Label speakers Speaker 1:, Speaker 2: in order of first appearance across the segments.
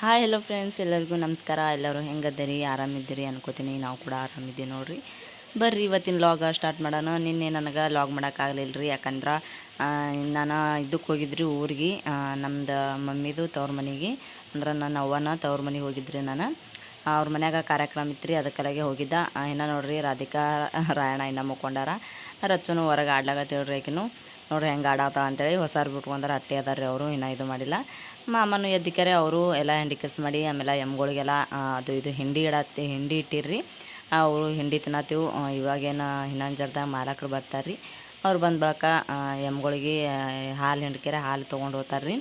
Speaker 1: Hi hello friends ಎಲ್ಲರಿಗೂ ನಮಸ್ಕಾರ. ಎಲ್ಲರೂ ಹೆಂಗದ್ದೀರಿ? ಆರಾಮಿದ್ದೀರಿ ಅನ್ಕೋತೀನಿ. ನಾವು ಕೂಡ ಆರಾಮಿದ್ದೀವಿ ನೋಡಿರಿ. ಬರ್ರಿ, ಇವತ್ತಿನ ಲಾಗ ಸ್ಟಾರ್ಟ್ ಮಾಡೋಣ. ನಿನ್ನೆ ನನಗೆ ಲಾಗ್ ಮಾಡೋಕ್ಕಾಗಲಿಲ್ಲ ರೀ ಯಾಕಂದ್ರೆ ನಾನು ಇದಕ್ಕೆ ಹೋಗಿದ್ರಿ ಊರಿಗೆ. ನಮ್ದು ಮಮ್ಮಿದು ತವ್ರ ಮನೆಗೆ. ಅಂದ್ರೆ ನನ್ನ ಅವ್ವನ ತವ್ರ ಮನೆಗೆ ಹೋಗಿದ್ರಿ ನಾನು. ಅವ್ರ ಮನ್ಯಾಗ ಕಾರ್ಯಕ್ರಮ ಇತ್ತು ರೀ ಅದಕ್ಕೆಲ್ಲಾಗೆ ಹೋಗಿದ್ದ ಇನ್ನೂ ನೋಡಿರಿ ರಾಧಿಕಾ ರಾಯಣ್ಣ ಇನ್ನು ಮುಕ್ಕೊಂಡಾರ. ರಚ್ಚನು ಹೊರಗೆ ಆಡ್ಲಾಗತ್ತೇಳ್ರಿ ಆಕಿನು ನೋಡ್ರಿ ಹೆಂಗೆ ಆಡಾತ ಅಂತೇಳಿ ಹೊಸಾರು ಬಿಟ್ಕೊಂಡ್ರೆ ಅಟ್ಟೆ ಅದಾರ ರೀ ಅವರು, ಇನ್ನೂ ಇದು ಮಾಡಿಲ್ಲ. ಮಾಮನು ಎದ್ದಿಕ್ಯಾರೆ, ಅವರು ಎಲ್ಲ ಹಿಂಡಿ ಮಾಡಿ, ಆಮೇಲೆ ಎಮ್ಗಳಿಗೆಲ್ಲ ಅದು ಇದು ಹಿಂಡಿ ಇಡತ್ತೆ ಹಿಂಡಿ ಇಟ್ಟಿರ್ರಿ. ಅವರು ಹಿಂಡಿ ತಿನ್ನತ್ತೀವಿ ಇವಾಗೇನು ಇನ್ನೊಂದು ಮಾಲಕರು ಬರ್ತಾರೆ ರೀ ಅವ್ರು ಬಂದ ಬಳಿಕ ಎಮ್ಗಳಿಗೆ ಹಾಲು ಹಿಂಡ್ಕೆರೆ ಹಾಲು ತೊಗೊಂಡು ಹೋಗ್ತಾರೆ ರೀ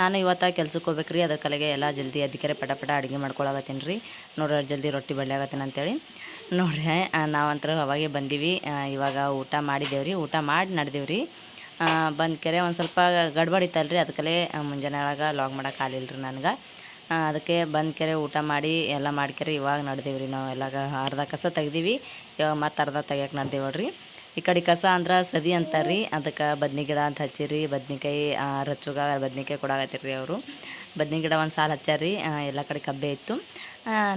Speaker 1: ನಾನು ಇವತ್ತು ಕೆಲ್ಸಕ್ಕೆ ಹೋಗ್ಬೇಕು ರೀ ಅದ್ರ ಕಲೆಗೆ ಎಲ್ಲ ಜಲ್ದಿ ಅದಕ್ಕೆ ಪಟ ಪಟ ಅಡುಗೆ ಮಾಡ್ಕೊಳಕತ್ತೀನಿ ರೀ ನೋಡ್ರಿ ಜಲ್ದಿ ರೊಟ್ಟಿ ಬಡ್ಲಾಗತ್ತೀನಿ ಅಂತೇಳಿ. ನೋಡ್ರಿ ನಾವಂತರ ಅವಾಗೆ ಬಂದೀವಿ ಇವಾಗ ಊಟ ಮಾಡಿದ್ದೇವೆ ರೀ ಊಟ ಮಾಡಿ ನಡೆದೇವೆ ರೀ ಬಂದ ಕೆರೆ ಒಂದು ಸ್ವಲ್ಪ ಗಡ್ಬಡಿತ್ತಲ್ಲ ರೀ ಅದಕ್ಕಲ್ಲೇ ಮುಂಜಾನೆ ಒಳಗೆ ಲಾಗ್ ಮಾಡೋಕೆ ಆಗಲಿಲ್ಲ ರೀ ನನಗೆ ಅದಕ್ಕೆ ಬಂದ ಕೆರೆ ಊಟ ಮಾಡಿ ಎಲ್ಲ ಮಾಡ್ಕೆರೆ, ಇವಾಗ ನಡೆದೇವೆ ರೀ ನಾವು ಎಲ್ಲ ಅರ್ಧ ಕಸ ತೆಗ್ದೀವಿ, ಇವಾಗ ಮತ್ತೆ ಅರ್ಧ ತೆಗಿಯೋಕೆ ನಡೆದೇವಲ್ಲ ರೀ ಈ ಕಡೆ ಕಸ ಅಂದ್ರೆ ಸದಿ ಅಂತಾರೆ ರೀ ಅದಕ್ಕೆ ಬದ್ನಿ ಗಿಡ ಅಂತ ಹಚ್ಚಿರಿ, ಬದ್ನಿಕಾಯಿ ರಚ್ಚುಗ, ಬದ್ನಿಕಾಯಿ ರೀ ಅವರು. ಬದ್ನಿ ಗಿಡ ಒಂದು ಸಾಲು ಹಚ್ಚಾರ ರೀ ಎಲ್ಲ ಕಡೆ ಕಬ್ಬೆ ಇತ್ತು.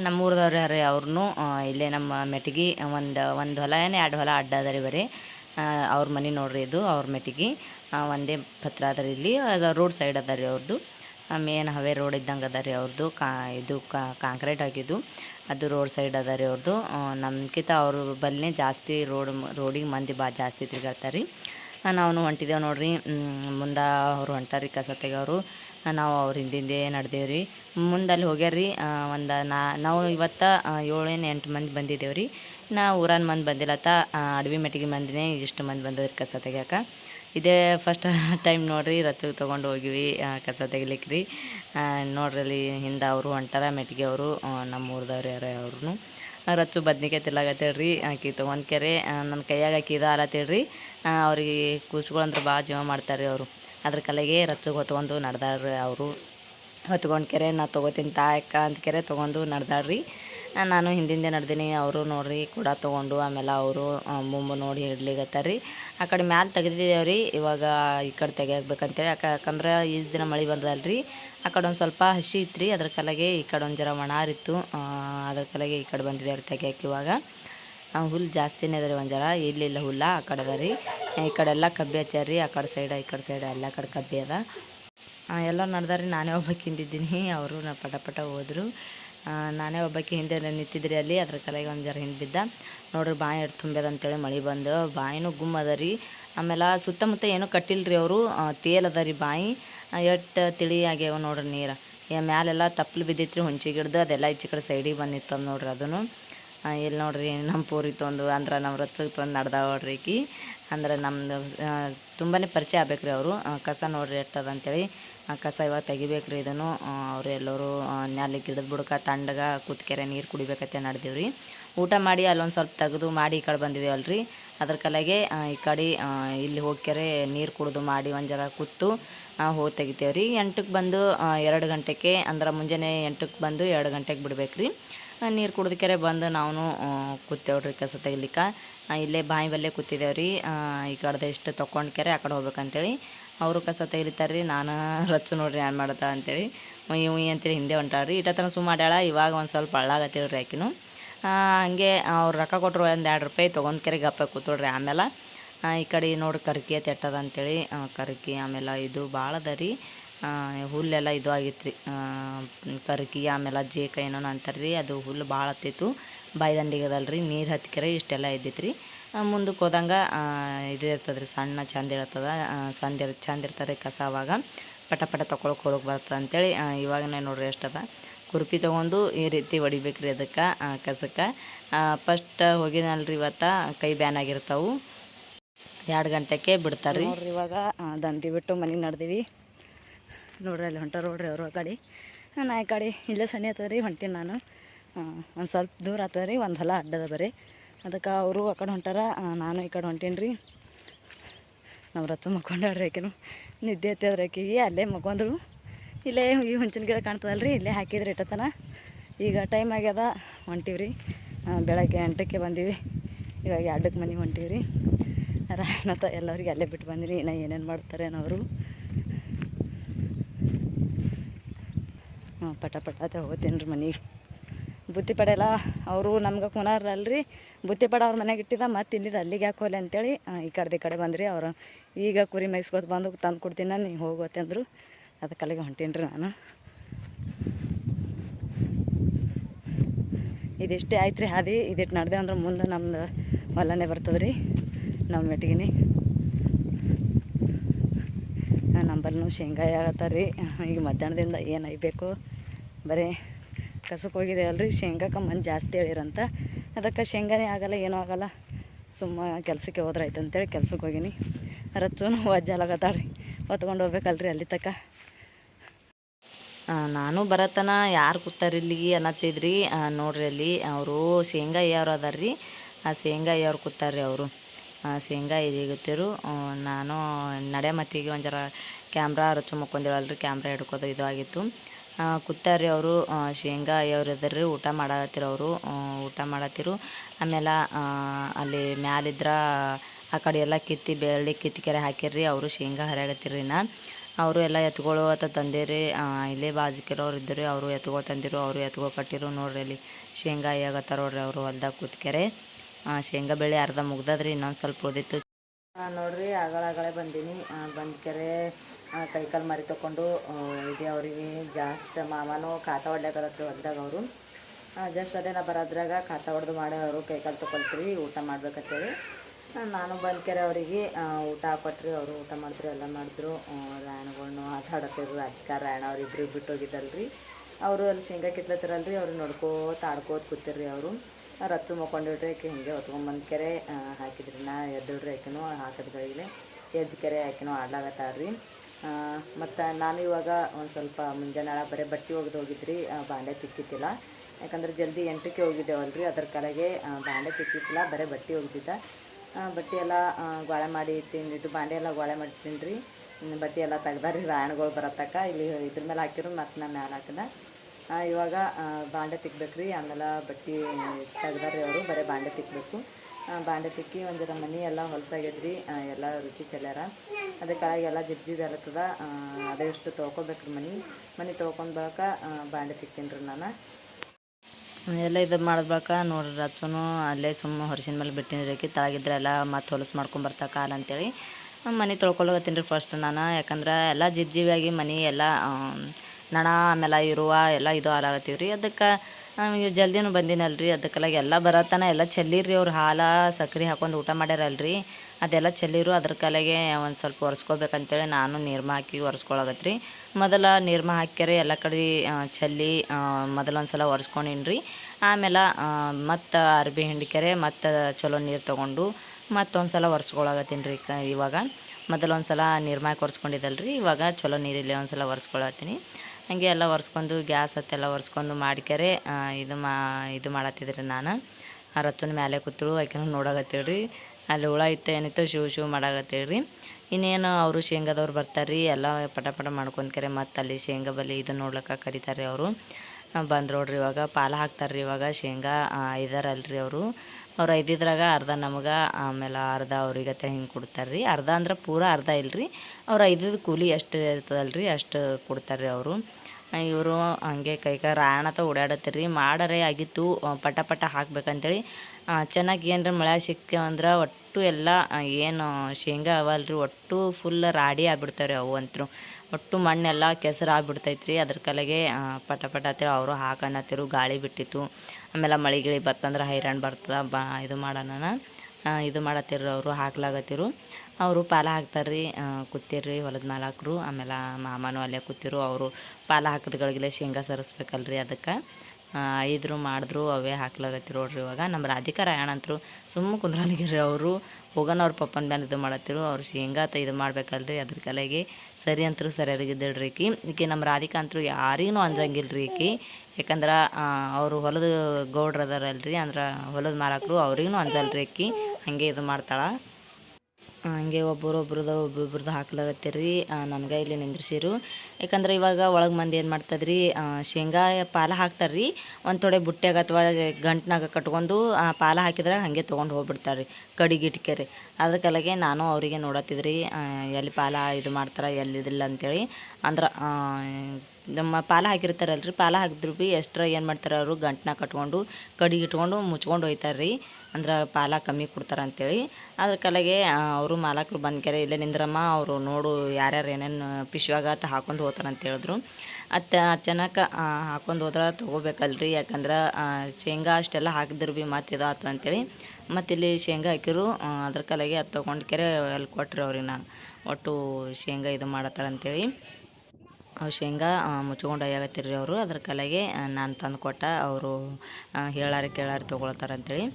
Speaker 1: ನಮ್ಮೂರದವ್ರು ಯಾರು ಅವ್ರೂ ಇಲ್ಲೇ ನಮ್ಮ ಮೆಟ್ಗಿ ಒಂದು ಒಂದು ಹೊಲ ಏನು, ಎರಡು ಹೊಲ ಅಡ್ಡ ಅದ ರೀ ಬರೀ. ಅವ್ರ ಮನೆ ನೋಡ್ರಿ ಇದು, ಅವ್ರ ಮೆಟ್ಟಿಗೆ. ಒಂದೇ ಪತ್ರ ಅದ ರೀ ಇಲ್ಲಿ. ರೋಡ್ ಸೈಡ್ ಅದ ರೀ ಅವ್ರದ್ದು ಮೇನ್ ಹವೆ ರೋಡ್ ಇದ್ದಂಗೆ ಅದ ರೀ ಅವ್ರದ್ದು ಕಾ, ಇದು ಕಾಂಕ್ರೀಟ್ ಆಗಿದ್ದು ಅದು ರೋಡ್ ಸೈಡ್ ಅದ ರೀ ಅವ್ರದ್ದು ನಮ್ಗಿಂತ ಅವ್ರ ಬಲ್ಲೇ ಜಾಸ್ತಿ ರೋಡ್ ರೋಡಿಗೆ ಮಂದಿ ಭಾಳ ಜಾಸ್ತಿ ತಿರ್ಗಾಡ್ತಾರೆ. ರೀ ನಾವು ಹೊಂಟಿದ್ದೇವೆ ನೋಡ್ರಿ. ಮುಂದೆ ಅವ್ರು ಹೊಂಟಾರಿ ಕಸ ತೆಗೆಯೋರು ನಾವು ಅವ್ರ ಹಿಂದಿಂದೆ ನಡ್ದೇವೆ ರೀ ಮುಂದೆ ಅಲ್ಲಿ ರೀ ಒಂದು ನಾ, ನಾವು ಇವತ್ತು ಏಳೇನು ಎಂಟು ಮಂದಿ ಬಂದಿದ್ದೇವೆ ರೀ ನಾ ಊರನ್ ಮಂದಿ ಬಂದಿಲ್ಲತ್ತ ಅಡವಿ ಮೆಟ್ಟಿಗೆ ಮಂದಿನೇ ಇಷ್ಟು ಮಂದಿ ಬಂದದ್ರಿ ಕಸ ತೆಗಿಯಾಕ. ಇದೇ ಫಸ್ಟ್ ಟೈಮ್ ನೋಡ್ರಿ ರಚ್ಚು ತೊಗೊಂಡು ಹೋಗಿವಿ ಕಸ ತೆಗಿಲಿಕ್ಕೆ ರೀ ನೋಡ್ರಿ ಅಲ್ಲಿ ಹಿಂದೆ ಅವರು ಹೊಂಟಾರ, ಮೆಟ್ಟಿಗೆ ಅವರು ನಮ್ಮ ಊರ್ದವ್ರು ಯಾರು ಅವ್ರು ರಚ್ಚು ಬದ್ನಿಕಾಯಿ ತಿಲ್ಲಾಗತ್ತೇಳ್ರಿ ಆಕಿ ಒಂದು ಕೆರೆ ನನ್ನ ಕೈಯಾಗ ಹಾಕಿದ ಆಲತ್ತೇಳ್ರಿ ಅವ್ರಿಗೆ ಕೂಸುಗಳಂದ್ರೆ ಭಾಳ ಜೀವ ಮಾಡ್ತಾರೆ ಅವರು. ಅದ್ರ ಕಲೆಗೆ ರಚ್ಚಗೆ ಹೊತ್ಕೊಂಡು ನಡ್ದಾಳ್ರಿ ಅವರು. ಹೊತ್ಕೊಂಡು ಕೆರೆ ನಾ ತೊಗೋತೀನಿ ತಾಯಕ್ಕ ಅಂತ ಕೆರೆ ತೊಗೊಂಡು ನಡ್ದಾಳ್ರಿ ನಾನು ಹಿಂದಿಂದೆ ನಡೆದೀನಿ, ಅವರು ನೋಡ್ರಿ, ಕೂಡ ತೊಗೊಂಡು, ಆಮೇಲೆ ಅವರು ಮುಂಬು ನೋಡಿ ಹಿಡ್ಲಿಗತ್ತಾರ ರೀ ಆ ಕಡೆ ಮ್ಯಾಲೆ ತೆಗೆದಿದ್ದೇವೆ ರೀ ಇವಾಗ ಈ ಕಡೆ ತೆಗಿಬೇಕಂತೇಳಿ ಯಾಕೆ ಯಾಕಂದ್ರೆ ಈ ದಿನ ಮಳೆ ಬಂದದಲ್ಲ ರೀ ಆ ಕಡೆ ಒಂದು ಸ್ವಲ್ಪ ಹಸಿ ಇತ್ತು ರೀ ಅದ್ರ ಕಲೆಗೆ ಈ ಕಡೆ ಒಂದು ಜರ ಒಣಾರಿತ್ತು ಅದ್ರ ಕಲೆಗೆ ಈ ಕಡೆ ಬಂದಿದೆ ರೀ ತೆಗಿಯಕ್ಕೆ ಇವಾಗ. ಹುಲ್ಲು ಜಾಸ್ತಿನೇ ಅದ ರೀ ಒಂದು ಜರ. ಇಲ್ಲಿಲ್ಲ ಹುಲ್ಲ, ಆ ಕಡೆ ಅದ ರೀ. ಈ ಕಡೆ ಎಲ್ಲ ಕಬ್ಬಿ ಹಚ್ಚಾರ ರೀ ಆ ಕಡೆ ಸೈಡ, ಈ ಕಡೆ ಸೈಡ, ಎಲ್ಲ ಕಡೆ ಕಬ್ಬಿ ಅದ. ಎಲ್ಲ ನಡ್ದಾರಿ ನಾನೇ ಒಬ್ಬಕ್ಕಿಂದಿದ್ದೀನಿ ಅವರು ಪಟ ಪಟ ಹೋದ್ರು. ನಾನೇ ಒಬ್ಬಾಕಿ ಹಿಂದೆ ನಿಂತಿದ್ರಿ ಅಲ್ಲಿ, ಅದ್ರ ಕಲೆಗೆ ಒಂದು ಜರ ಹಿಂದೆ ಬಿದ್ದ. ನೋಡ್ರಿ ಬಾಯಿ ಎಡ್ ತುಂಬ್ಯದ ಅಂತೇಳಿ ಮಳೆ ಬಂದು. ಬಾಯಿನೂ ಗುಮ್ ಅದ ರೀ. ಆಮೇಲೆ ಸುತ್ತಮುತ್ತ ಏನೂ ಕಟ್ಟಿಲ್ಲ ಅವರು. ತೇಲ್ ಅದ ರೀ ಬಾಯಿ. ಎಷ್ಟು ತಿಳಿ ಆಗ್ಯಾವ ನೋಡ್ರಿ ನೀರು. ಮ್ಯಾಲೆಲ್ಲ ತಪ್ಪಲು ಬಿದ್ದಿತ್ತು ರೀ ಹುಂಚಿ ಗಿಡದು ಅದೆಲ್ಲ ಈಚೆ ಕಡೆ ಸೈಡಿಗೆ ಬಂದಿತ್ತು ನೋಡ್ರಿ ಅದನ್ನು ಇಲ್ಲಿ ನೋಡ್ರಿ ನಮ್ಮ ಪೂರಿ ತೊಂದು, ಅಂದ್ರೆ ನಮ್ಮ ರಚ್ಚಗೆ ತೊಂದು ನಡ್ದಾವ ನೋಡ್ರಿ ಈಕಿ. ಅಂದ್ರೆ ನಮ್ಮದು ತುಂಬಾ ಪರಿಚಯ ಆಗ್ಬೇಕು ಅವರು. ಕಸ ನೋಡ್ರಿ ಎಷ್ಟದ ಅಂತೇಳಿ ಕಸ ಇವಾಗ ತೆಗಿಬೇಕು ರೀ ಇದನ್ನು ಅವ್ರು ಎಲ್ಲರೂ ಅಲ್ಲಿ ಗಿಡದ ಬುಡಕ, ತಂಡಗ, ಕೂತ್ಕೆರೆ ನೀರು ಕುಡಿಬೇಕಂತ ನಡೆದೀವಿ ಊಟ ಮಾಡಿ ಅಲ್ಲೊಂದು ಸ್ವಲ್ಪ ತೆಗೆದು, ಮಾಡಿ ಈ ಕಡೆ ಬಂದಿದ್ದೇವಲ್ಲ ಅದ್ರ ಕಲೆಗೆ ಈ ಕಡೆ ಇಲ್ಲಿ ಹೋಗ್ಕೆರೆ ನೀರು ಕುಡಿದು ಮಾಡಿ ಒಂದು ಜರ ಕೂತು ಹೋಗಿ ತೆಗಿತೇವೆ ರೀ ಎಂಟಕ್ಕೆ ಬಂದು ಎರಡು ಗಂಟೆಗೆ ಅಂದ್ರೆ ಮುಂಜಾನೆ ಎಂಟಕ್ಕೆ ಬಂದು ಎರಡು ಗಂಟೆಗೆ ಬಿಡ್ಬೇಕು ರೀ ನೀರು ಕುಡ್ದ ಕೆರೆ ಬಂದು ನಾವು ಕೂತೇವ್ರಿ ಕಸ ತೆಗಿಲಿಕ್ಕೆ. ಇಲ್ಲೇ ಬಾಯಿ ಬಲ್ಲೆ ಕೂತಿದ್ದೇವೆ ರೀ ಈ ಕಡೆದ ಇಷ್ಟು ತೊಗೊಂಡು ಕೆರೆ ಆ ಕಡೆ ಹೋಗ್ಬೇಕಂತೇಳಿ. ಅವರು ಕಸ ತೆಗಿತಾರೆ ರೀ ನಾನು ರಚ್ಚು ನೋಡ್ರಿ ಏನು ಮಾಡ್ತಾ ಅಂತೇಳಿ. ಉಯ್ ಉಯ್ ಅಂತೇಳಿ ಹಿಂದೆ ಹೊಂಟಾಳ್ರಿ ಇಟ್ಟ ತನಕ ಸುಮ್ಮ ಇವಾಗ ಒಂದು ಸ್ವಲ್ಪ ಹಳ್ಳಾಗತ್ತೇಳ್ರಿ ಆಕಿನೂ. ಹಂಗೆ ಅವ್ರು ರೊಕ್ಕ ಕೊಟ್ಟರು ಒಂದು ಎರಡು ರೂಪಾಯಿ ತೊಗೊಂಡು ಕೆರೆ ಗಪ್ಪ ಕೂತೋಡ್ರಿ ಆಮೇಲೆ. ಈ ಕಡೆ ನೋಡಿ ಕರ್ಕಿ ಅಂತ ಎಟ್ಟದ ಅಂತೇಳಿ ಕರ್ಕಿ ಆಮೇಲೆ ಇದು ಭಾಳ ಅದ ರೀ. ಹುಲ್ಲೆಲ್ಲ ಇದು ಆಗಿತ್ತು ರೀ ಕರ್ಕಿ ಆಮೇಲೆ ಜೇಕ ಏನೋ ಅಂತಾರೆ ರೀ, ಅದು ಹುಲ್ಲು ಭಾಳ ಹತ್ತಿತ್ತು ಬಾಯ್ದಂಡಿಗೆ ಅದಲ್ಲ ರೀ, ನೀರು ಹತ್ತಿಕೆರೆ ಇಷ್ಟೆಲ್ಲ ಇದ್ದಿತ್ತು ರೀ ಮುಂದಕ್ಕೆ ಹೋದಂಗೆ ಇದು ಇರ್ತದೆ ರೀ, ಸಣ್ಣ ಚಂದ ಇರ್ತದ. ಸಂದಿರ್ ಚಂದ ಇರ್ತದೆ ಕಸ ಅವಾಗ. ಪಟ ಪಟ ತೊಗೊಳಕ್ಕೆ ಹೋಗಕ್ಕೆ ಬರ್ತದೆ ಅಂತೇಳಿ ಇವಾಗನೇ ನೋಡ್ರಿ ಎಷ್ಟದ. ಕುರ್ಪಿ ತೊಗೊಂಡು ಈ ರೀತಿ ಹೊಡಿಬೇಕು ರೀ ಅದಕ್ಕೆ ಕಸಕ್ಕೆ. ಫಸ್ಟ್ ಹೋಗಿನಲ್ರಿ ಇವತ್ತು, ಕೈ ಬ್ಯಾನ್ ಆಗಿರ್ತಾವೆ. ಎರಡು ಗಂಟೆಗೆ ಬಿಡ್ತಾರೆ ರೀ ನೋಡ್ರಿ ಇವಾಗ ದಂತಿ ಬಿಟ್ಟು ಮನೆಗೆ ನಡ್ದೀವಿ. ನೋಡ್ರಿ ಅಲ್ಲಿ ಹೊಂಟರು ನೋಡ್ರಿ ಅವರು ಕಡೆ. ನಾ ಈ ಕಡೆ ಇಲ್ಲೇ ಸನಿ ಆಗ್ತದೆ ರೀ, ಹೊಂಟೀನಿ ನಾನು. ಒಂದು ಸ್ವಲ್ಪ ದೂರ ಆಗ್ತದೆ ರೀ, ಒಂದು ಹೊಲ ಅಡ್ಡದ ಬರೀ ಅದಕ್ಕೆ ಅವರು ಆ ಕಡೆ ಹೊಂಟಾರ ನಾನು ಈ ಕಡೆ ಹೊಂಟೀನಿ ರೀ. ನಾವು ರಚ್ಚು ಮಕ್ಕೊಂಡಾಡ್ರಿ ಆಕೆನು. ನಿದ್ದೆ ಎತ್ತದ್ರಿ ಆಕೆಗೆ, ಅಲ್ಲೇ ಮಕ್ಕೊಂಡ್ರು ಇಲ್ಲೇ ಈ ಹುಂಚಿನ ಗಿಡ ಕಾಣ್ತದಲ್ಲ ರೀ ಇಲ್ಲೇ ಹಾಕಿದ್ರಿ ಇಟ್ಟತನ ಈಗ ಟೈಮ್ ಆಗ್ಯದ ಹೊಂಟೀವಿ ರೀ ಬೆಳಗ್ಗೆ ಎಂಟಕ್ಕೆ ಬಂದೀವಿ. ಇವಾಗ ಎರಡಕ್ಕೆ ಮನೆಗೆ ಹೊಂಟೀವಿ ರೀ ರಾಯಣತ ಎಲ್ಲರಿಗೆ ಅಲ್ಲೇ ಬಿಟ್ಟು ಬಂದಿನಿ. ಇನ್ನು ಏನೇನು ಮಾಡ್ತಾರೆ ಅವರು ಹ್ಞೂ ಪಟ ಪಟ ಅಂತ ಹೋಗ್ತೀನಿ ರೀ ಮನೆಗೆ. ಬುತ್ತಿ ಪಡೆಯಲ್ಲ, ಅವರು ನಮ್ಗೆ ಕುನಾರಲ್ರಿ ಬುತ್ತಿ ಪಡ ಅವ್ರ ಮನೆಗೆ ಇಟ್ಟಿದ, ಮತ್ತೆ ಇಲ್ಲಿದ್ದ ಅಲ್ಲಿಗೆ ಹೋಗ್ಲಿ ಅಂತೇಳಿ ಈ ಕಡೆ ಈ ಕಡೆ ಬಂದ್ರಿ ಅವರು. ಈಗ ಕುರಿ ಮೇಯಿಸ್ಕೊತ ಬಂದು ತಂದು ಕೊಡ್ತೀನಿ ನೀವು ಹೋಗೋತೆ ಅಂದರು ಅದಕ್ಕೆ ಅಲ್ಲಿಗೆ ಹೊಂಟೀನಿ ರೀ ನಾನು. ಇದಿಷ್ಟೇ ಆಯ್ತು ರೀ ಹಾದಿ ಇದಿಟ್ಟು ನಡೆದೆ ಅಂದ್ರೆ ಮುಂದೆ ನಮ್ದು ಹೊಲನೇ ಬರ್ತದೆ ರೀ ನಮ್ಮ ಮೆಟ್ಗಿನಿ ನಂಬಲ್ನು ಶೇಂಗಾ ಆಗತ್ತಾರ ಈಗ ಮಧ್ಯಾಹ್ನದಿಂದ ಏನು ಐಬೇಕು ಬರೀ ಕಸಕ್ಕೆ ಹೋಗಿದೆ ಅಲ್ರಿ ಶೇಂಗಾಕ ಮಂದಿ ಜಾಸ್ತಿ ಹೇಳಿರಂತ ಅದಕ್ಕೆ ಶೇಂಗಾನೇ ಆಗಲ್ಲ ಏನೂ ಆಗಲ್ಲ. ಸುಮ್ಮ ಕೆಲಸಕ್ಕೆ ಹೋದ್ರೆ ಆಯ್ತು ಅಂತೇಳಿ ಕೆಲ್ಸಕ್ಕೆ ಹೋಗಿನಿ. ವಜ್ಜಾಲಾಗತ್ತಾಳ ರೀ ಹೊತ್ಕೊಂಡು ಹೋಗ್ಬೇಕಲ್ರಿ ಅಲ್ಲಿ ತನಕ ಆ, ನಾನು ಬರತನ ಯಾರು ಕೂತಾರಿಲ್ಲಿ ಅನ್ನತ್ತಿದ್ರಿ? ನೋಡ್ರಿ ಅಲ್ಲಿ ಅವರು ಶೇಂಗಾ ಯಾರು ಅದಾರ ರೀ ಆ ಶೇಂಗಾ ಯಾರು ಕೂತಾರ್ರಿ ಅವರು. ಶೇಂಗಾ ಇದಿಗುತ್ತಿರು ನಾನು ನಡೆ ಮತ್ತಿಗೆ ಒಂದು ಜರ ಕ್ಯಾಮ್ರಾ ರಚು ಮಕ್ಕೊಂದಿವಲ್ರಿ ಕ್ಯಾಮ್ರಾ ಹಿಡ್ಕೋದು ಇದು ಆಗಿತ್ತು. ಆ, ಕೂತಾರ್ರಿ ಅವರು. ಶೇಂಗಾ ಅವ್ರು ಊಟ ಮಾಡತ್ತಿರು ಅವರು. ಊಟ ಮಾಡತ್ತಿರು ಆಮೇಲೆ ಅಲ್ಲಿ ಮ್ಯಾಲಿದ್ರ ಆ ಕಡೆ ಎಲ್ಲ ಕಿತ್ತಿ ಬೆಳ್ಳಿ ಕಿತ್ತಿಕೆರೆ ಹಾಕಿರ್ರಿ ಅವರು ಶೇಂಗಾ ಹರಿಯಾಗತ್ತಿರ್ರಿ ನಾ ಅವರು ಎಲ್ಲ ಎತ್ಗಳು ಅತ್ತ ತಂದಿರಿ. ಇಲ್ಲೇ ಬಾಜುಕಿರೋರು ಇದ್ದರು. ಅವರು ಎತ್ಗಳು ತಂದಿರು, ಅವರು ಎತ್ಗಳು ಕಟ್ಟಿರು. ನೋಡ್ರಿ ಅಲ್ಲಿ ಶೇಂಗಾ ಆಗತ್ತಾರ ನೋಡ್ರಿ ಅವರು ಹೊಲ್ದಾಗ ಕೂತ್ಕೆರೆ. ಶೇಂಗಾ ಬೆಳೆ ಅರ್ಧ ಮುಗ್ದದ್ರಿ, ಇನ್ನೊಂದು ಸ್ವಲ್ಪ ಉಳಿದಿತ್ತು. ನೋಡ್ರಿ ಆಗಳಾಗಳೆ ಬಂದೀನಿ. ಬಂದ್ಕೆರೆ ಕೈಕಾಲು ಮರಿ ತಗೊಂಡು ಇದೆ ಅವರಿಗೆ ಜಾಸ್ಟ್ ಮಾಮನು ಖಾತಾ ಹೊಡ್ಯಾಕರತ್ರಿ ಹೊಲ್ದಾಗ ಅವರು. ಜಸ್ಟ್ ಅದೇ ನಾ ಬರೋದ್ರಾಗ ಖಾತಾ ಹೊಡೆದು ಮಾಡಿ ಅವರು ಕೈಕಾಲು ತೊಗೊಳ್ತೀರಿ ಊಟ ಮಾಡ್ಬೇಕಂತೇಳಿ. ನಾನು ಬಂದ್ಕೆರೆ ಅವರಿಗೆ ಊಟ ಹಾಕೊಟ್ರಿ ಅವರು ಊಟ ಮಾಡಿದ್ರು ಎಲ್ಲ ಮಾಡಿದ್ರು. ರಾಯಣಗಳ್ನು ಆಟ ಆಡತ್ತಿದ್ರು ಅಧಿಕಾರ ರಾಯಣ ಅವ್ರು ಇಬ್ಬರು ಬಿಟ್ಟು ಹೋಗಿದ್ದಲ್ರಿ ಅವರು ಅಲ್ಲಿ ಶೇಂಗಾ ಕಿತ್ಲತ್ತಿರಲ್ರಿ ಅವ್ರು ನೋಡ್ಕೋತ ಆಡ್ಕೋತ ಕೂತಿರ್ರಿ ಅವರು. ರಚ್ಚು ಮಕ್ಕೊಂಡಿಡ್ರಿ ಆಕೆ ಹಿಂಗೆ ಹೊತ್ಕೊಂಡ್ಬಂದು ಕೆರೆ ಹಾಕಿದ್ರಿ. ನಾ ಎದ್ದಿಡ್ರಿ ಆಕೆನೂ ಹಾಕಿದ್ಗಳಿಗೆ ಎದ್ದು ಕೆರೆ ಆಕೆನೂ ಆಡ್ಲಾಗತ್ತಾಳ್ರಿ ಮತ್ತು ನಾನು ಇವಾಗ ಒಂದು ಸ್ವಲ್ಪ ಮುಂಜಾನೆ ಬರೀ ಬಟ್ಟೆ ಒಗೆದು ಹೋಗಿದ್ರಿ ಬಾಂಡೆ ತಿಕ್ಕಿತ್ತಿಲ್ಲ. ಯಾಕಂದ್ರೆ ಜಲ್ದಿ ಎಂಟಕ್ಕೆ ಹೋಗಿದ್ದೇವಲ್ರಿ ಅದ್ರ ಕಡೆಗೆ ಆ, ಬಾಂಡೆ ತಿಕ್ಕಿತ್ತಿಲ್ಲ ಬರೀ ಬಟ್ಟೆ ಒಗ್ದಿದ್ದ. ಬಟ್ಟೆ ಎಲ್ಲ ಗೊಳೆ ಮಾಡಿ ತಿಂದಿಟ್ಟು ಬಾಂಡೆ ಎಲ್ಲ ಗೋಳೆ ಮಾಡಿ ತಿನ್ರಿ ಬಟ್ಟೆ ಎಲ್ಲ ತೆಗ್ದಾರಿ ರಾಯಣಗಳು ಬರತ್ತಕ್ಕ ಇಲ್ಲಿ ಇದ್ರ ಮೇಲೆ ಹಾಕಿರು ಮತ್ತು ನಾನು ಮ್ಯಾಲೆ ಹಾಕಿದ. ಇವಾಗ ಬಾಂಡೆ ತಿಕ್ಬೇಕ್ರಿ. ಆಮೇಲೆ ಬಟ್ಟೆ ತೆಗ್ದಾರಿ ಅವರು, ಬರೀ ಬಾಂಡೆ ತಿಕ್ಕಬೇಕು ಬಾಂಡೆ ತಿಕ್ಕಿ ಒಂದಿರ ಮನೆ ಎಲ್ಲ ಹೊಲಸಾಗ್ಯದ್ರಿ ಎಲ್ಲ ರುಚಿ ಚೆಲ್ಯಾರ. ಅದಕ್ಕೆ ಎಲ್ಲ ಜಿಬ್ ಜಿಬ್ ಇಷ್ಟು ಅದೆಷ್ಟು ತೊಳ್ಕೊಬೇಕ್ರಿ ಮನೆ. ಮನೆ ತೊಳ್ಕೊಂಡು ಬಾಂಡೆ ತಿಕ್ತೀನಿ ರೀ ನಾನು. ಎಲ್ಲ ಇದು ಮಾಡಬೇಕ ನೋಡ್ರಿ ಅಚ್ಚನು ಅಲ್ಲೇ ಸುಮ್ಮ ಹೊರಸಿನ ಮೇಲೆ ಬಿಟ್ಟಿನಿ ರೀ ತಳಗಿದ್ರೆ ಎಲ್ಲ ಮತ್ತೆ ಹೊಲಸು ಮಾಡ್ಕೊಂಡು ಬರ್ತಾ ಕಾಲ ಅಂತೇಳಿ. ಮನೆ ತೊಳ್ಕೊಳಗತ್ತೀನಿ ರೀ ಫಸ್ಟ್ ನಾನು. ಯಾಕಂದ್ರೆ ಎಲ್ಲ ಜಿಜ್ಜಿವಿಯಾಗಿ ಮನೆ ಎಲ್ಲ ನಣ ಆಮೇಲೆ ಇರುವ ಎಲ್ಲ ಇದು ಹಾಲಾಗತ್ತೀವಿ ರೀ. ಅದಕ್ಕೆ ಜಲ್ದಿನೂ ಬಂದಿನಲ್ರಿ. ಅದಕ್ಕೆಲ್ಲ ಎಲ್ಲ ಬರತನ, ಎಲ್ಲ ಚೆಲ್ಲಿರಿ ಅವ್ರು ಹಾಲ, ಸಕ್ರೆ ಹಾಕೊಂಡು ಊಟ ಮಾಡ್ಯಾರಲ್ರಿ. ಅದೆಲ್ಲ ಚೆಲ್ಲಿರು, ಅದ್ರ ಕಲೆಗೆ ಒಂದು ಸ್ವಲ್ಪ ಒರೆಸ್ಕೋಬೇಕಂತೇಳಿ ನಾನು ನೀರ್ಮ ಹಾಕಿ ಒರೆಸ್ಕೊಳಗತ್ರಿ ಮೊದಲ ನೀರ್ಮ ಹಾಕ್ಯಾರೆ, ಎಲ್ಲ ಕಡೆ ಚೆಲ್ಲಿ ಮೊದಲೊಂದು ಸಲ ರೀ ಆಮೇಲೆ ಮತ್ತು ಅರ್ಬಿ ಹಿಂಡಿಕೆರೆ ಮತ್ತು ಚಲೋ ನೀರು ತೊಗೊಂಡು ಮತ್ತೊಂದು ಸಲ ಒರೆಸ್ಕೊಳಗತ್ತೀನಿ ರೀ ಕ, ಇವಾಗ. ಮೊದಲೊಂದು ಸಲ ನೀರ್ಮ ಹಾಕಿ ಒರೆಸ್ಕೊಂಡಿದ್ದಲ್ರಿ, ಇವಾಗ ಚಲೋ ನೀರಿಲ್ಲ ಒಂದು ಸಲ ಒರೆಸ್ಕೊಳತ್ತೀನಿ. ಹಂಗೆ ಎಲ್ಲ ಒರೆಸ್ಕೊಂಡು ಗ್ಯಾಸ್ ಹತ್ತೆಲ್ಲ ಒರೆಸ್ಕೊಂಡು ಮಾಡ್ಕ್ಯಾರೆ ಇದು ಮಾ, ಇದು ಮಾಡತ್ತಿದ್ರಿ ನಾನು. ಆ ಮೇಲೆ ಕೂತಳು ಆಕೆ ನೋಡಾಕತ್ತೀವಿ ಅಲ್ಲಿ ಹುಳ ಇತ್ತು ಏನಿತ್ತು ಶಿವ್ ಶಿವ್ ರೀ ಇನ್ನೇನು ಅವರು ಶೇಂಗಾದವ್ರು ಬರ್ತಾರೆ ಎಲ್ಲ ಪಟ ಪಟ ಮಾಡ್ಕೊಂತಾರೆ ಮತ್ತು ಅಲ್ಲಿ ಶೇಂಗಾ ಬಲಿ ಇದು ನೋಡ್ಲಿಕ್ಕೆ ಕರೀತಾರೆ ಅವರು. ಬಂದ್ರು ನೋಡ್ರಿ ಇವಾಗ, ಪಾಲ ಹಾಕ್ತಾರೆ ರೀ ಇವಾಗ ಶೇಂಗಾ ಇದಾರಲ್ರಿ ಅವರು. ಅವ್ರು ಐದಿದ್ರಾಗ ಅರ್ಧ ನಮಗೆ, ಆಮೇಲೆ ಅರ್ಧ ಅವ್ರಿಗತ್ತೆ ಹಿಂಗೆ ಕೊಡ್ತಾರೆ ರೀ ಅರ್ಧ ಅಂದ್ರೆ ಪೂರ ಅರ್ಧ ಇಲ್ರಿ. ಅವ್ರು ಐದಿದ್ದು ಕೂಲಿ ಎಷ್ಟು ಇರ್ತದಲ್ರಿ, ಅಷ್ಟು ಕೊಡ್ತಾರೆ ರೀ ಅವರು. ಇವರು ಹಂಗೆ ಕೈಕ ರಾಣತ ಓಡಾಡತ್ತೀರಿ, ಮಾಡರೆ ಆಗಿತ್ತು ಪಟ ಪಟ ಹಾಕ್ಬೇಕಂತೇಳಿ. ಚೆನ್ನಾಗಿ ಏನರ ಮಳೆ ಸಿಕ್ತೇವೆ ಅಂದ್ರೆ ಒಟ್ಟು ಎಲ್ಲ ಏನು ಶೇಂಗಾ ಅವಲ್ರಿ, ಒಟ್ಟು ಫುಲ್ ರಾಡಿ ಆಗಿಬಿಡ್ತಾವ್ರಿ ಅವು ಅಂತೂ. ಒಟ್ಟು ಮಣ್ಣೆಲ್ಲ ಕೆಸರು ಆಗ್ಬಿಡ್ತೈತ್ರಿ, ಅದ್ರ ಕಲೆಗೆ ಪಟ ಪಟ ಅಂತೇಳಿ ಅವರು ಹಾಕಣತ್ತಿರು ಗಾಳಿ ಬಿಟ್ಟಿತ್ತು. ಆಮೇಲೆ ಮಳೆ ಗಿಳಿ ಬರ್ತಂದ್ರೆ ಹೈರಾಣ ಬರ್ತದೆ, ಬಾ, ಇದು ಮಾಡೋಣ ಇದು ಮಾಡತ್ತಿರು ಅವರು, ಹಾಕ್ಲಾಗತ್ತಿರು. ಅವರು ಪಾಲ ಹಾಕ್ತಾರೆ ರೀ ಕೂತಿರ್ರಿ ಹೊಲದ ಮೇಲೆ ಆಮೇಲೆ ಮಾಮನು ಅಲ್ಲೇ ಕೂತಿರು. ಅವರು ಪಾಲ ಹಾಕಿದ್ಗಳಿಗೆಲ್ಲ ಶೇಂಗಾ ಸರಿಸ್ಬೇಕಲ್ರಿ ಅದಕ್ಕೆ. ಐದರು ಮಾಡಿದ್ರು, ಅವೇ ಹಾಕ್ಲಾಗತ್ತಿರು ನೋಡ್ರಿ ಇವಾಗ. ನಮ್ಮ ರಾಧಿಕಾ ರಾಯಣ ಅಂತರು ಸುಮ್ಮ ಕುಂದ್ರಲಿಗಿರಿ ಅವರು. ಹೋಗೋಣ ಅವ್ರ ಪಪ್ಪನ ಮೇಲೆ ಇದು ಮಾಡತ್ತಿರು. ಅವ್ರು ಶೇಂಗಾ ತ ಇದು ಮಾಡ್ಬೇಕಲ್ರಿ, ಅದ್ರ ಕಲೆಗೆ. ಸರಿ ಅಂತರು ರೀ ಈಕಿ. ಈಕೆ ನಮ್ಮ ರಾಧಿಕಾ ಅಂತರು ಯಾರಿಗೂ ಅಂಜಂಗಿಲ್ರಿ ಈಕಿ. ಯಾಕಂದ್ರೆ ಅವರು ಹೊಲದ ಗೌಡ್ರು ಅದಾರಲ್ರಿ ಅಂದ್ರೆ ಹೊಲದ ಮಾಲಕರು ಅವ್ರಿಗೂ ಅಂಜಲ್ರಿ ಆಕಿ ಹಾಗೆ ಇದು ಮಾಡ್ತಾಳೆ. ಹಂಗೆ ಒಬ್ಬರು ಒಬ್ರದ್ದು ಒಬ್ಬೊಬ್ರದ್ದು ಹಾಕ್ಲಾಗತ್ತೀರಿ ನಮ್ಗೆ ಇಲ್ಲಿ ನಿಂದ್ರಿಸಿರು. ಯಾಕಂದ್ರೆ ಇವಾಗ ಒಳಗೆ ಮಂದಿ ಏನು ಮಾಡ್ತದೆ ರೀ ಶೇಂಗಾ ಪಾಲ ಹಾಕ್ತಾರೆ ರೀ ಒಂದು ತೊಡೆ ಬುಟ್ಟ್ಯಾಗ ಅಥವಾ ಗಂಟ್ನಾಗ ಕಟ್ಕೊಂಡು, ಆ, ಪಾಲ ಹಾಕಿದ್ರೆ ಹಾಗೆ ತೊಗೊಂಡು ಹೋಗ್ಬಿಡ್ತಾರೆ ಕಡಿಗೆ ಇಟ್ಕೆರಿ. ಅದ್ರ ಕಲೆಗೆ ನಾನು ಅವರಿಗೆ ನೋಡತ್ತಿದ್ರಿ ಎಲ್ಲಿ ಪಾಲ ಇದು ಮಾಡ್ತಾರೆ, ಎಲ್ಲಿ ಇದಿಲ್ಲ ಅಂತೇಳಿ. ಅಂದ್ರೆ ನಮ್ಮ ಪಾಲ ಹಾಕಿರ್ತಾರಲ್ರಿ, ಪಾಲ ಹಾಕಿದ್ರು ಭೀ ಎಷ್ಟ್ರ ಏನು ಮಾಡ್ತಾರೆ ಅವರು ಗಂಟ್ನಾಗ ಕಟ್ಕೊಂಡು, ಕಡಿಗೆ ಇಟ್ಕೊಂಡು ಮುಚ್ಕೊಂಡು ಹೋಯ್ತಾರೆ ರೀ ಅಂದ್ರೆ ಪಾಲ ಕಮ್ಮಿ ಕೊಡ್ತಾರೆ ಅಂತೇಳಿ. ಅದ್ರ ಕಲೆಗೆ ಅವರು ಮಾಲಕರು ಬಂದ್ಕೆರೆ ಇಲ್ಲೇ ನಿಂದ್ರಮ್ಮ ಅವರು ನೋಡು ಯಾರ್ಯಾರು ಏನೇನು ಪಿಶ್ವಾಗತ್ತ ಹಾಕೊಂಡು ಹೋಗ್ತಾರೆ ಅಂತ ಹೇಳಿದ್ರು. ಅತ್ತ ಅಚಾನಕ್ ಹಾಕೊಂಡು ಹೋದ್ರೆ ತೊಗೋಬೇಕಲ್ರಿ ಯಾಕಂದ್ರೆ ಆ, ಶೇಂಗಾ ಅಷ್ಟೆಲ್ಲ ಹಾಕಿದ್ರು ಭೀ ಮತ್ತೆ ಇದಾತು ಅಂತೇಳಿ. ಮತ್ತು ಇಲ್ಲಿ ಶೇಂಗಾ ಹಾಕಿರು ಆ, ಅದ್ರ ಕಲೆಗೆ ಅದು ತೊಗೊಂಡು ಕೆರೆ ಅಲ್ಲಿ ಕೊಟ್ರಿ ಅವ್ರಿಗೆ ನಾನು. ಒಟ್ಟು ಶೇಂಗಾ ಇದು ಮಾಡತ್ತಾರ ಅಂತೇಳಿ. ಅವು ಶೇಂಗಾ ಮುಚ್ಕೊಂಡು ಒಯ್ಯಾಗತ್ತಿರ್ರಿ ಅವರು. ಅದ್ರ ಕಲೆಗೆ ನಾನು ತಂದು ಕೊಟ್ಟ ಅವರು ಹೇಳಾರೆ ಕೇಳಾರೆ ತೊಗೊಳ್ತಾರೆ ಅಂತೇಳಿ.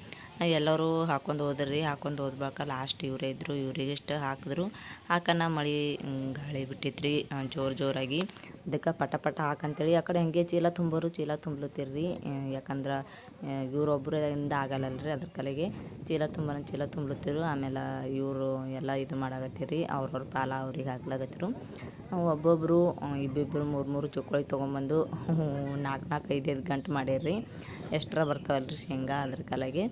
Speaker 1: ಎಲ್ಲರೂ ಹಾಕೊಂಡು ಹೋದ್ರಿ, ಹಾಕೊಂಡು ಹೋದ ಲಾಸ್ಟ್ ಇವರೇ ಇದ್ದರು ಇವ್ರಿಗೆ ಇಷ್ಟು ಹಾಕಿದ್ರು. ಹಾಕನ ಮಳೆ ಗಾಳಿ ಬಿಟ್ಟಿತ್ರಿ ಜೋರು ಜೋರಾಗಿ. ಅದಕ್ಕೆ ಪಟ ಪಟ ಹಾಕಂತೇಳಿ ಆ ಕಡೆ ಹಂಗೆ ಚೀಲ ತುಂಬೋರು ಚೀಲ ತುಂಬ್ಲತ್ತಿರ್ರಿ. ಯಾಕಂದ್ರೆ ಇವರೊಬ್ಬರಿಂದ ಆಗಲ್ಲಲ್ರಿ ಅದ್ರ ಕಲೆಗೆ. ಚೀಲ ತುಂಬ ಚೀಲ ತುಂಬ್ಲತ್ತಿರು, ಆಮೇಲೆ ಇವರು ಎಲ್ಲ ಇದು ಮಾಡಾಕತ್ತೀರಿ, ಅವ್ರವ್ರ ಪಾಲ ಅವ್ರಿಗೆ ಹಾಕ್ಲಾಗತ್ತಿರು ಒಬ್ಬೊಬ್ಬರು ಇಬ್ಬಿಬ್ಬರು ಮೂರು ಮೂರು ಚುಕ್ಕಳಿ ತೊಗೊಂಬಂದು ನಾಲ್ಕು ನಾಲ್ಕು ಐದೈದು ಐದು ಗಂಟೆ ಮಾಡ್ಯಾರ್ರಿ ಎಷ್ಟರ ಬರ್ತಾವಲ್ರಿ ಶೇಂಗಾ ಅದ್ರ ಕಲೆಗೆ?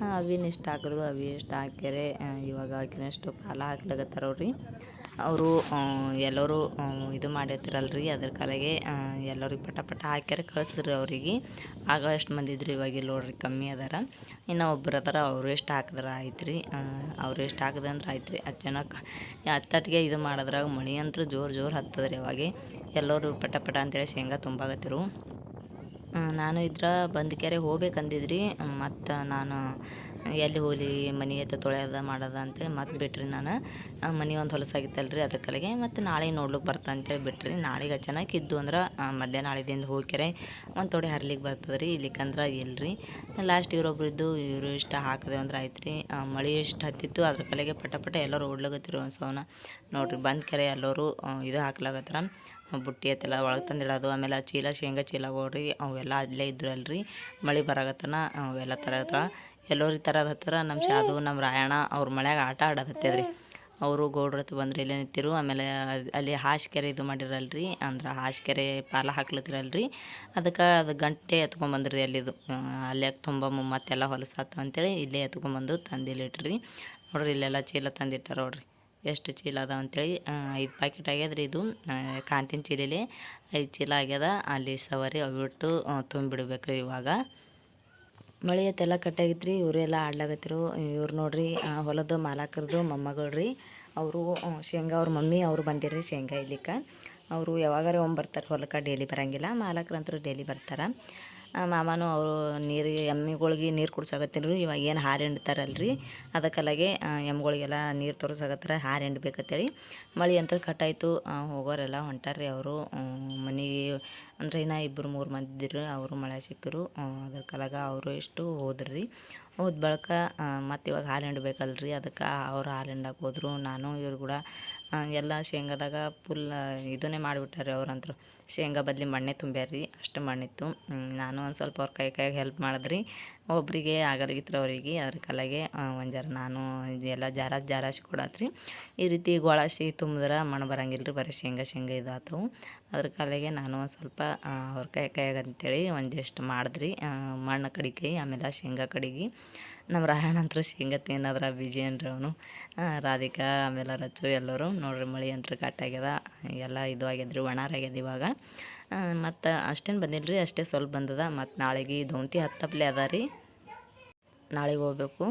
Speaker 1: ಅವಿನ ಇಷ್ಟು ಹಾಕಿದ್ರು ಅವಿ ಇಷ್ಟು ಹಾಕ್ಯಾರೆ. ಇವಾಗ ಆಕಿನಷ್ಟು ಪಾಲ ಹಾಕ್ಲಾಗತ್ತಾರ ಅವ್ರಿ. ಅವರು ಎಲ್ಲರೂ ಇದು ಮಾಡಿರ್ತಿರಲ್ರಿ ಅದ್ರ ಕಲೆಗೆ ಎಲ್ಲರಿಗೆ ಪಟ ಪಟ ಹಾಕ್ಯಾರ ಕಳಿಸಿದ್ರಿ ಅವರಿಗೆ. ಆಗ ಎಷ್ಟು ಮಂದಿ ಇದ್ರಿ ಇವಾಗ ಇಲ್ಲಿ ನೋಡ್ರಿ ಕಮ್ಮಿ ಅದಾರ. ಇನ್ನು ಒಬ್ಬರು ಅದಾರ ಅವರು ಎಷ್ಟು ಹಾಕಿದ್ರೆ ಆಯ್ತು ರೀ ಅವ್ರು ಎಷ್ಟು ಹಾಕಿದೆ ಅಂದ್ರೆ ಆಯ್ತು ರೀ ಹತ್ತಟ್ಟಿಗೆ ಇದು ಮಾಡಿದ್ರಾಗ ಮಣಿ ಅಂತೂ ಜೋರು ಜೋರು ಹತ್ತದ್ರಿ ಅವಾಗೆ. ಎಲ್ಲರೂ ಪಟ ಪಟ ಅಂತೇಳಿ ಶೇಂಗಾ ತುಂಬಾಕತ್ತಿರು. ಆ, ನಾನು ಇದ್ರ ಬಂದ್ಕೆರೆ ಹೋಗ್ಬೇಕಂದಿದ್ರಿ. ಮತ್ತು ನಾನು ಎಲ್ಲಿ ಹೋಗಲಿ, ಮನೆ ಎತ್ತ ತೊಳೆಯೋದ ಮಾಡೋದ ಅಂತೇಳಿ ಮತ್ತೆ ಬಿಟ್ರಿ ನಾನು. ಮನೆ ಒಂದು ಹೊಲಸಾಗಿತ್ತಲ್ರಿ ಅದ್ರ ಕಲೆಗೆ. ಮತ್ತು ನಾಳೆ ನೋಡ್ಲಿಕ್ಕೆ ಬರ್ತದೆ ಅಂತೇಳಿ ಬಿಟ್ರಿ. ನಾಳೆಗೆ ಚೆನ್ನಾಗಿ ಇದ್ದು ಅಂದ್ರೆ ಮಧ್ಯಾಹ್ನ ನಾಳೆದಿಂದ ಹೋಗ್ಕೆರೆ ಒಂದು ತೊಡೆ ಹರ್ಲಿಕ್ಕೆ ಬರ್ತದೆ ರೀ ಇಲ್ಲಿಕಂದ್ರೆ ಇಲ್ರಿ. ಲಾಸ್ಟ್ ಇವರೊಬ್ರು ಇದ್ದು, ಇವರು ಇಷ್ಟ ಹಾಕಿದೆ ಅಂದ್ರೆ ಆಯ್ತು ರೀ ಮಳೆ ಇಷ್ಟು ಹತ್ತಿತ್ತು, ಅದ್ರ ಕಲೆಗೆ ಪಟ ಪಟ ಎಲ್ಲರೂ ಓಡ್ಲಾಗತ್ತಿರು ಒಂದು ಸೋನ. ನೋಡ್ರಿ ಬಂದ ಕೆರೆ ಎಲ್ಲರೂ ಇದು ಹಾಕ್ಲಾಗತ್ತಾರ ಬುಟ್ಟಿ ಅತ್ತೆಲ್ಲ ಒಳಗೆ ತಂದಿಡೋದು, ಆಮೇಲೆ ಚೀಲ, ಶೇಂಗಾ ಚೀಲ ಹೋಗ್ರಿ ಅವೆಲ್ಲ ಅಲ್ಲೇ ಇದ್ರಲ್ರಿ. ಮಳೆ ಬರಾಗತ್ತನ ಅವೆಲ್ಲ ತರತ್ತ ಎಲ್ಲೋರಿ ತರದ ಹತ್ತಿರ ನಮ್ಮ ಶಾದು ನಮ್ಮ ರಾಯಣ್ಣ, ಅವ್ರ ಮಳೆಯಾಗ ಆಟ ಆಡೋದು ಹತ್ತಿದ್ರಿ ಅವರು ಗೌಡ್ರ ಹತ್ತಿ ಬಂದ್ರೆ ಇಲ್ಲೇ ನಿಂತಿರು, ಆಮೇಲೆ ಅಲ್ಲಿ ಹಾಸಿಗೆರೆ ಇದು ಮಾಡಿರಲ್ರಿ, ಅಂದ್ರೆ ಹಾಸಿಗೆರೆ ಪಾಲ ಹಾಕ್ಲತ್ತಿರಲ್ರಿ. ಅದಕ್ಕೆ ಅದು ಗಂಟೆ ಎತ್ಕೊಂಬಂದ್ರಿ ಅಲ್ಲಿದು. ಅಲ್ಲೇ ತುಂಬ ಮತ್ತೆಲ್ಲ ಹೊಲಸಾತು ಅಂತೇಳಿ ಇಲ್ಲೇ ಎತ್ಕೊಂಬಂದು ತಂದಿಲ್ಲಿಟ್ರಿ ನೋಡ್ರಿ ಇಲ್ಲೆಲ್ಲ ಚೀಲ ತಂದಿರ್ತಾರೆ ನೋಡ್ರಿ. ಎಷ್ಟು ಚೀಲ ಅದಾವ ಅಂತೇಳಿ ಐದು ಪ್ಯಾಕೆಟ್ ಆಗ್ಯದ್ರಿ ಇದು. ಕಾಂತಿನ ಚೀಲಲಿ ಐದು ಚೀಲ ಆಗ್ಯದ. ಅಲ್ಲಿ ಸವರಿ ಅವು ಬಿಟ್ಟು ತುಂಬಿಡ್ಬೇಕು ಇವಾಗ. ಮಳೆ ಅತ್ತೆಲ್ಲ ಕಟ್ಟಾಗಿತ್ತು ರೀ ಇವರೆಲ್ಲ ಆಡ್ಲಾಗತ್ತಿರು ಇವ್ರು ನೋಡ್ರಿ ಹೊಲದ ಮಾಲಾಕರದು ಮೊಮ್ಮಗಳು ರೀ. ಅವರು ಶೇಂಗಾ ಅವ್ರ ಮಮ್ಮಿ, ಅವರು ಬಂದಿರ್ರಿ ಶೇಂಗಾ ಇಲ್ಲಿಕ್ಕೆ. ಅವರು ಯಾವಾಗಾರ ಒಮ್ಮೆ ಬರ್ತಾರೆ, ಹೊಲಕ್ಕೆ ಡೈಲಿ ಬರೋಂಗಿಲ್ಲ. ಮಾಲಕ್ರಂತೂ ಡೈಲಿ ಬರ್ತಾರೆ. ಮಾಮನು ಅವರು ನೀರು ಎಮ್ಮಿಗಳಿಗೆ ನೀರು ಕುಡ್ಸಾಕತ್ತೀನಿ ಇವಾಗ ಏನು ಹಾಲು ಹಿಂಡ್ತಾರಲ್ರಿ. ಅದಕ್ಕಲ್ಲಾಗೆ ಎಮ್ಗಳಿಗೆಲ್ಲ ನೀರು ತೋರಿಸಾಕತ್ತಾರ ಹಾರು ಹಿಂಡ್ಬೇಕತ್ತೇಳಿ. ಮಳೆ ಅಂತ ಕಟ್ಟಾಯಿತು ಹೋಗೋರೆಲ್ಲ ಹೊಂಟಾರ್ರಿ ಅವರು. ಮನೆಗೆ ಅಂದ್ರೆ ಇನ್ನು ಇಬ್ಬರು ಮೂರು ಮಂದಿ ಅವರು ಮಳೆ ಸಿಕ್ಕರು ಅದ್ರ ಕಲಾಗ ಅವರು ಎಷ್ಟು ಹೋದ್ರಿ. ಹೋದ ಬಳಿಕ ಮತ್ತು ಇವಾಗ ಹಾಲು ಹಿಂಡ್ಬೇಕಲ್ರಿ. ಅದಕ್ಕೆ ಅವ್ರು ಹಾಲು ಹಿಂಡಕ್ಕೆ ಹೋದರು. ನಾನು ಇವ್ರು ಕೂಡ ಎಲ್ಲ ಶೇಂಗಾದಾಗ ಫುಲ್ ಇದನ್ನೇ ಮಾಡಿಬಿಟ್ಟಾರೆ ಅವ್ರಂತರು. ಶೇಂಗಾ, ಬದಲಿ ಮಣ್ಣೆ ತುಂಬ್ಯಾರಿ ಅಷ್ಟು ಮಣ್ಣಿತ್ತು ನಾನು ಒಂದು ಸ್ವಲ್ಪ ಅವ್ರ ಕೈ ಕೈಗೆ ಹೆಲ್ಪ್ ಮಾಡಿದ್ರಿ. ಒಬ್ಬರಿಗೆ ಆಗಲ್ಗಿತ್ರ ಅವರಿಗೆ ಅದ್ರ ಕಲೆಗೆ ಒಂದು ಜರ ನಾನು ಎಲ್ಲ ಜಾರ ಜಾರಾಸಿ ಕೊಡತ್ರಿ. ಈ ರೀತಿ ಗೋಳಾಸಿ ತುಂಬಿದ್ರೆ ಮಣ್ಣು ಬರಂಗಿಲ್ಲ ರೀ ಬರೀ ಶೇಂಗಾ ಶೇಂಗಾ ಇದು ಆತವು ಅದ್ರ ಕಲೆಗೆ ನಾನು ಒಂದು ಸ್ವಲ್ಪ ಅವ್ರ ಕೈ ಕೈಯಾಗ ಅಂತೇಳಿ ಒಂದಿಷ್ಟು ಮಾಡಿದ್ರಿ. ಮಣ್ಣು ಕಡಿಕೆ ಆಮೇಲೆ ಶೇಂಗಾ ಕಡಿಗೆ. ನಮ್ಮ ರಾಯಣ್ಣ ಅಂತೂ ಶೇಂಗಾ ತಿನ್ನೋದ್ರ ಬಿಜಿ ಅವನು ರಾಧಿಕಾ, ಆಮೇಲೆ ರಚ್ಚು ಎಲ್ಲರೂ ನೋಡ್ರಿ ಮಳೆ ಅಂತೂ ಕಟ್ಟಾಗ್ಯದ ಎಲ್ಲ ಇದು ಆಗ್ಯದ್ರಿ ಒಣಾರಾಗ್ಯದ ಇವಾಗ. ಮತ್ತು ಅಷ್ಟೇನು ಬಂದಿಲ್ಲ ರೀ ಅಷ್ಟೇ ಸ್ವಲ್ಪ ಬಂದದ. ಮತ್ತು ನಾಳೆಗೆ ದೌಂತಿ ಹತ್ತಪ್ಲೆ ಅದ ರೀ. ನಾಳೆಗೆ ಹೋಗ್ಬೇಕು.